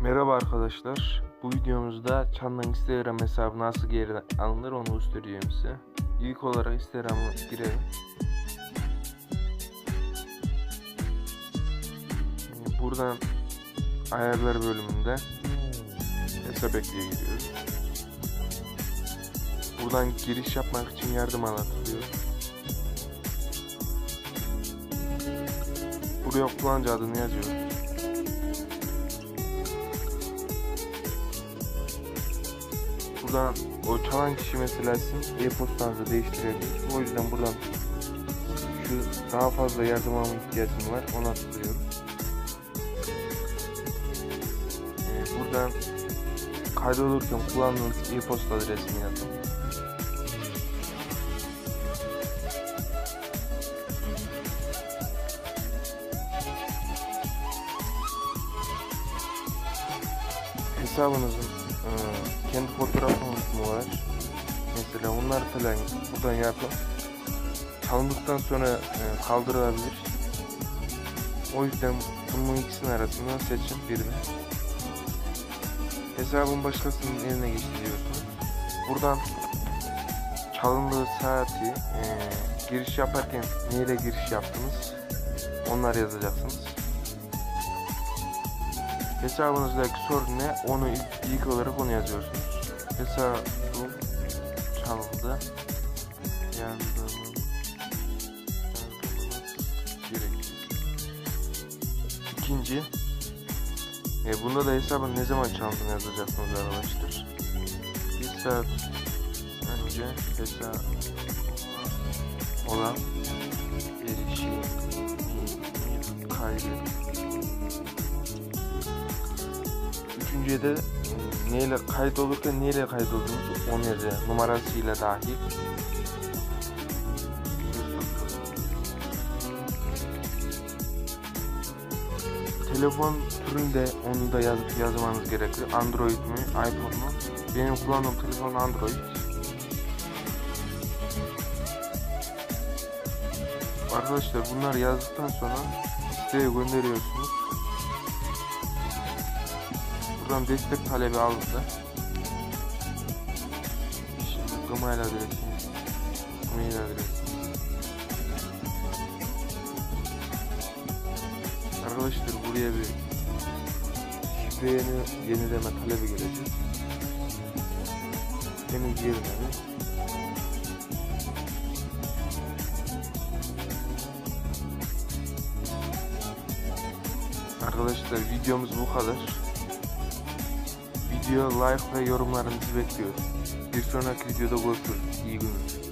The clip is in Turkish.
Merhaba arkadaşlar. Bu videomuzda Çan'dan Instagram hesabı nasıl geri alınır onu göstereceğim size. İlk olarak Instagram'a girelim. Buradan ayarlar bölümünde hesap ekleye gidiyoruz. Buradan giriş yapmak için yardım anlatılıyor. Buraya kullanıcı adını yazıyoruz. Buradan o çalan kişi mesela sizin e-postanızı değiştirebilir. O yüzden buradan şu daha fazla yardım alma ihtiyacım var. Ona tıklıyorum. Ee, buradan kaydolurken kullandığınız e-posta adresini yazın. Hesabınızın e, kendi fotoğrafınız mı var? Mesela onlar falan buradan yapın. Çalındıktan sonra e, kaldırılabilir. O yüzden bunun ikisinin arasından seçin birini. Hesabın başkasının eline geçiriyorsunuz. Buradan çalındığı saati e, giriş yaparken neyle giriş yaptınız onlar yazacaksınız. Hesabınızdaki sorun ne? Onu ilk olarak onu yazıyorsunuz. Hesabım çalındı. Yardımın gerekiyor. İkinci, e, bunda da hesabın ne zaman çalındığını yazacaksınız arkadaşlar. Bir saat önce hesap olan erişim kaydı Üçüncüye de neyle kaydolurken neyle kaydolduğunuz yazıyor. Numarasıyla dahil. Telefon türünde onu da yazıp yazmanız gerekiyor. Android mi, iPhone mu? Benim kullandığım telefon Android. Arkadaşlar bunları yazdıktan sonra siteye gönderiyorsunuz. Buradan destek talebi alındı. Şimdi Gmail adresiniz, mail adresiniz. Arkadaşlar buraya bir şifreni yenileme talebi gelecek. Henüz girmedi. Arkadaşlar videomuz bu kadar. Video, like ve yorumlarınızı bekliyorum. Bir sonraki videoda görüşürüz. İyi günler.